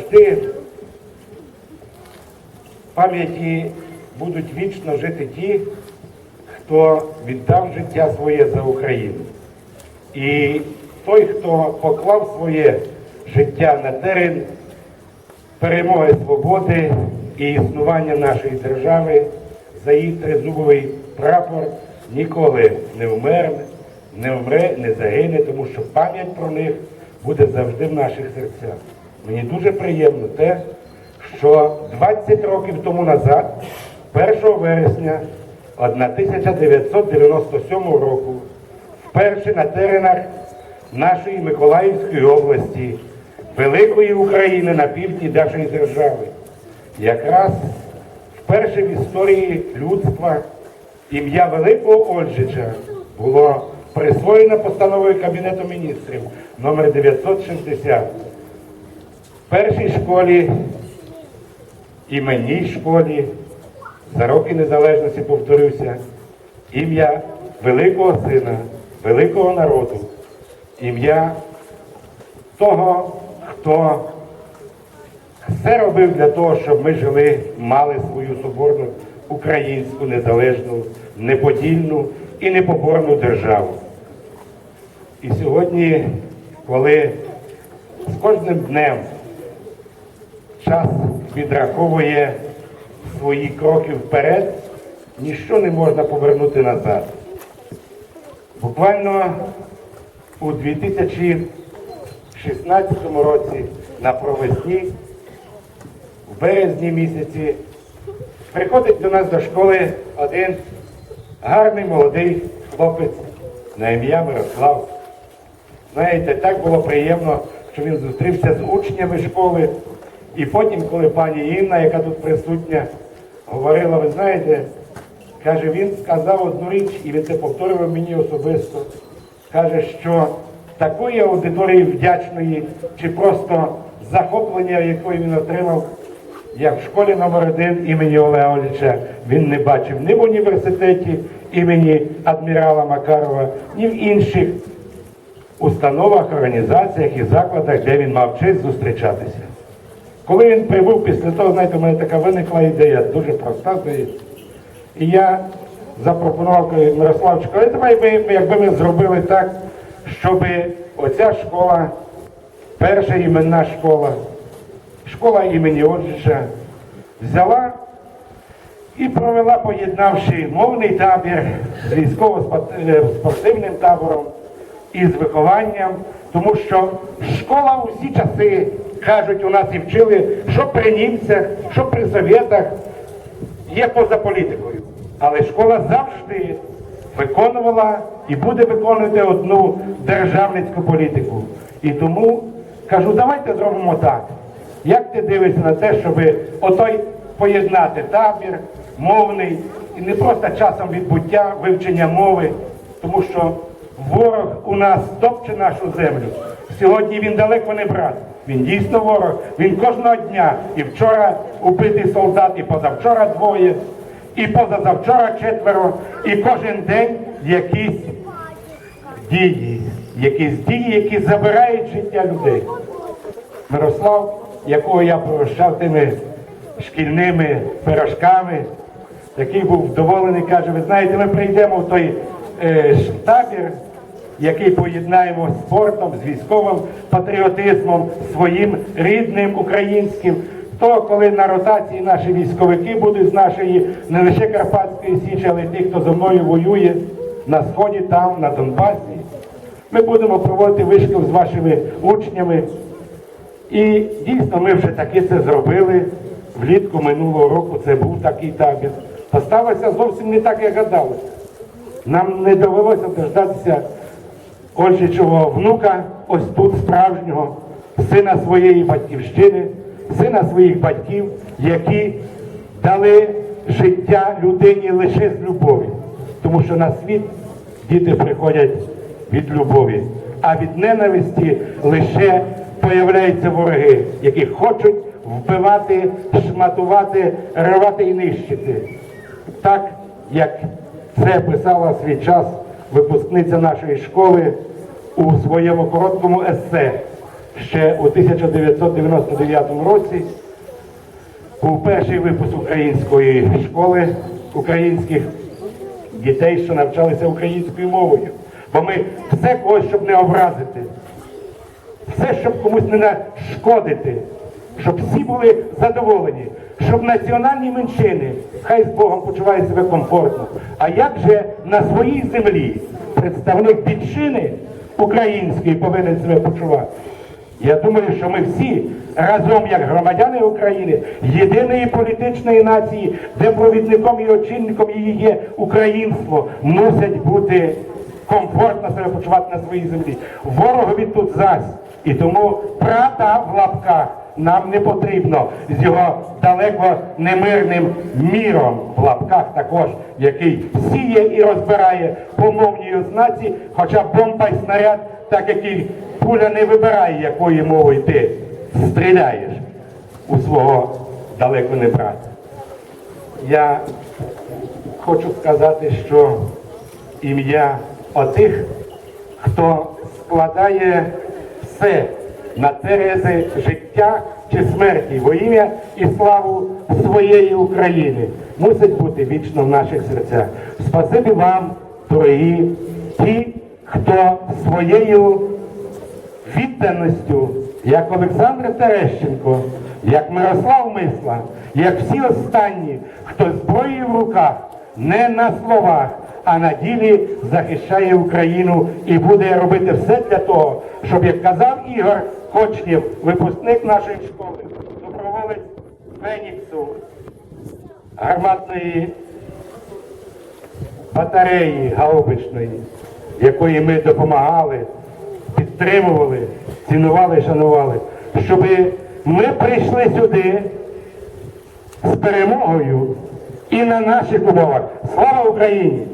завжди в пам'яті будуть вічно жити ті, хто віддав життя своє за Україну. І той, хто поклав своє життя на терен перемоги свободи і існування нашої держави, за її тризубовий прапор ніколи не вмерне, не вмре, не загине, тому що пам'ять про них буде завжди в наших серцях. Мені дуже приємно те, що 20 років тому назад, 1 вересня 1997 року, вперше на теренах нашої Миколаївської області, великої України на півдні нашої держави, якраз вперше в історії людства ім'я Великого Ольжича було присвоєно постановою Кабінету міністрів номер 960 в першій школі, іменній школі, за роки незалежності повторюся, ім'я великого сина, великого народу, ім'я того, хто все робив для того, щоб ми жили, мали свою соборну українську незалежну, неподільну і непоборну державу. І сьогодні, коли з кожним днем час відраховує свої кроки вперед, ніщо не можна повернути назад. Буквально у 2016 році на провесні, в березні місяці, приходить до нас до школи один гарний молодий хлопець на ім'я Мирослав. Знаєте, так було приємно, що він зустрівся з учнями школи. І потім, коли пані Інна, яка тут присутня, говорила, ви знаєте, каже, він сказав одну річ, і він це повторював мені особисто. Каже, що такої аудиторії вдячної чи просто захоплення, якої він отримав, як в школі номер 1 імені Олега Оліча, він не бачив ні в університеті імені адмірала Макарова, ні в інших установах, організаціях і закладах, де він мав честь зустрічатися. Коли він прибув після того, знаєте, у мене така виникла ідея, дуже проста здається. І я запропонував Мирославчику, але давай ми, якби ми зробили так, щоб оця школа, перша іменна школа, школа імені Оджича, взяла і провела, поєднавши мовний табір з військово-спортивним табором і з вихованням, тому що школа у всі часи, кажуть, у нас і вчили, що при німцях, що при совєтах, є поза політикою. Але школа завжди виконувала і буде виконувати одну державницьку політику. І тому кажу, давайте зробимо так. Як ти дивишся на те, щоб отой поєднати табір, мовний, і не просто часом відбуття, вивчення мови, тому що ворог у нас топче нашу землю. Сьогодні він далеко не брат. Він дійсно ворог. Він кожного дня і вчора убитий солдат, і позавчора двоє, і позазавчора четверо, і кожен день якісь дії, якісь дії, які забирають життя людей. Мирослав, якого я прощав тими шкільними пирожками, який був вдоволений, каже, ви знаєте, ми прийдемо в той е, табір, який поєднаємо з спортом, з військовим патріотизмом, своїм рідним українським. То, коли на ротації наші військовики будуть з нашої не лише Карпатської Січі, але й ті, хто зі мною воює на сході, там, на Донбасі, ми будемо проводити вишкіл з вашими учнями. І дійсно ми вже таки це зробили. Влітку минулого року це був такий табір. Та сталося зовсім не так, як гадалося. Нам не довелося дождатися Ольжичого внука, ось тут справжнього, сина своєї батьківщини, сина своїх батьків, які дали життя людині лише з любові. Тому що на світ діти приходять від любові, а від ненависті лише появляються вороги, які хочуть вбивати, шматувати, рвати і нищити. Так, як це писала свій час випускниця нашої школи у своєму короткому есе ще у 1999 році був перший випуск української школи українських дітей, що навчалися українською мовою. Бо ми все когось, щоб не образити, все, щоб комусь не нашкодити, щоб всі були задоволені, щоб національні меншини, хай з Богом почувають себе комфортно. А як же на своїй землі представник більшини української повинен себе почувати? Я думаю, що ми всі разом, як громадяни України, єдиної політичної нації, де провідником і очільником її є українство, мусять бути комфортно себе почувати на своїй землі. Ворогові тут зась. І тому правда в лапках нам не потрібно з його далеко немирним міром в лапках також, який сіє і розбирає по мовній ознаці, хоча бомба й снаряд, так як і пуля не вибирає, якою мовою ти стріляєш у свого далеко не брата. Я хочу сказати, що ім'я отих, хто складає все на терези життя чи смерті во ім'я і славу своєї України, мусить бути вічно в наших серцях. Спасибі вам, дорогі, ті, хто своєю відданістю, як Олександр Терещенко, як Мирослав Мисла, як всі останні, хто зброєю в руках, не на словах, а на ділі захищає Україну і буде робити все для того, щоб, як казав Ігор Кочнєв, випускник нашої школи, доброволець Феніксу, гарматної батареї гаубичної, якої ми допомагали, підтримували, цінували, шанували, щоб ми прийшли сюди з перемогою і на наших умовах. Слава Україні!